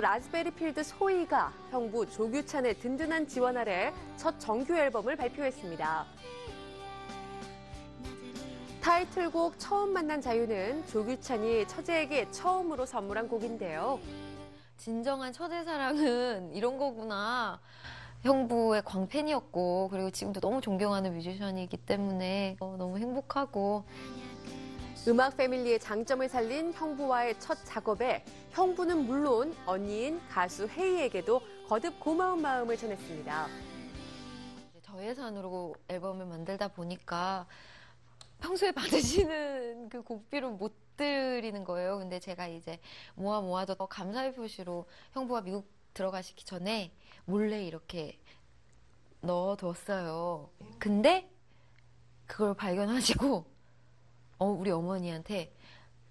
라즈베리 필드 소희가 형부 조규찬의 든든한 지원 아래 첫 정규 앨범을 발표했습니다. 타이틀곡 처음 만난 자유는 조규찬이 처제에게 처음으로 선물한 곡인데요. 진정한 첫애 사랑은 이런 거구나. 형부의 광팬이었고 그리고 지금도 너무 존경하는 뮤지션이기 때문에 어, 너무 행복하고 음악 패밀리의 장점을 살린 형부와의 첫 작업에 형부는 물론 언니인 가수 혜희에게도 거듭 고마운 마음을 전했습니다. 이제 저예산으로 앨범을 만들다 보니까 평소에 받으시는 그 곡비로 못 드리는 거예요. 근데 제가 이제 모아 모아서 감사의 표시로 형부가 미국 들어가시기 전에 몰래 이렇게 넣어뒀어요. 근데 그걸 발견하시고 어, 우리 어머니한테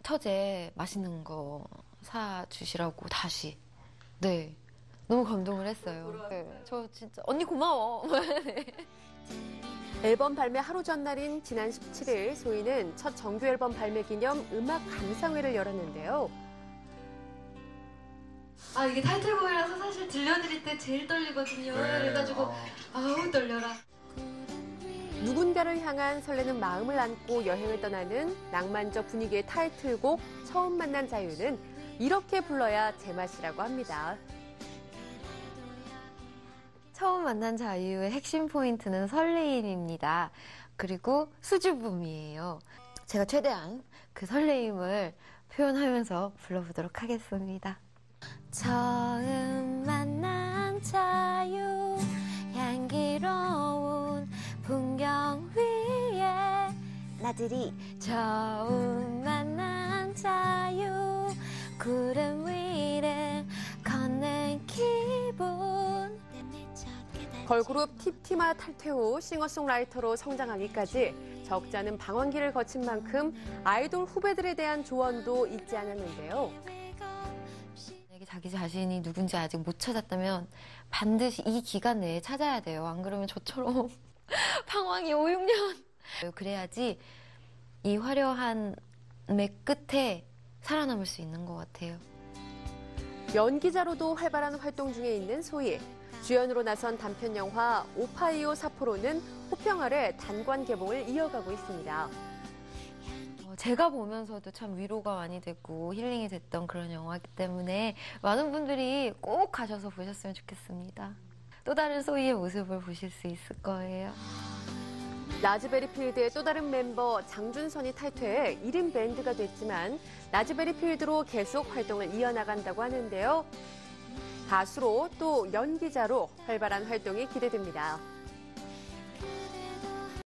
처제 맛있는 거 사주시라고 다시 네 너무 감동을 했어요. 네, 저 진짜 언니 고마워. 앨범 발매 하루 전날인 지난 17일 소희는 첫 정규 앨범 발매 기념 음악 감상회를 열었는데요. 아 이게 타이틀곡이라서 사실 들려드릴 때 제일 떨리거든요. 그래가지고 아우 떨려라. 누군가를 향한 설레는 마음을 안고 여행을 떠나는 낭만적 분위기의 타이틀곡 처음 만난 자유는 이렇게 불러야 제맛이라고 합니다. 처음 만난 자유의 핵심 포인트는 설레임입니다. 그리고 수줍음이에요. 제가 최대한 그 설레임을 표현하면서 불러보도록 하겠습니다. 처 나들이 처음 만난 자유 구름 위를 걷는 기분 걸그룹 팁티마 탈퇴 후 싱어송라이터로 성장하기까지 적지 않은 방황기를 거친 만큼 아이돌 후배들에 대한 조언도 잊지 않았는데요. 만약에 자기 자신이 누군지 아직 못 찾았다면 반드시 이 기간 내에 찾아야 돼요. 안 그러면 저처럼 방황이 5, 6년. 그래야지 이 화려한 맥 끝에 살아남을 수 있는 것 같아요. 연기자로도 활발한 활동 중에 있는 소희. 주연으로 나선 단편 영화 오파이오 사포로는 호평 아래 단관 개봉을 이어가고 있습니다. 어, 제가 보면서도 참 위로가 많이 됐고 힐링이 됐던 그런 영화이기 때문에 많은 분들이 꼭 가셔서 보셨으면 좋겠습니다. 또 다른 소희의 모습을 보실 수 있을 거예요. 라즈베리필드의 또 다른 멤버 장준선이 탈퇴해 1인 밴드가 됐지만 라즈베리필드로 계속 활동을 이어나간다고 하는데요. 가수로 또 연기자로 활발한 활동이 기대됩니다.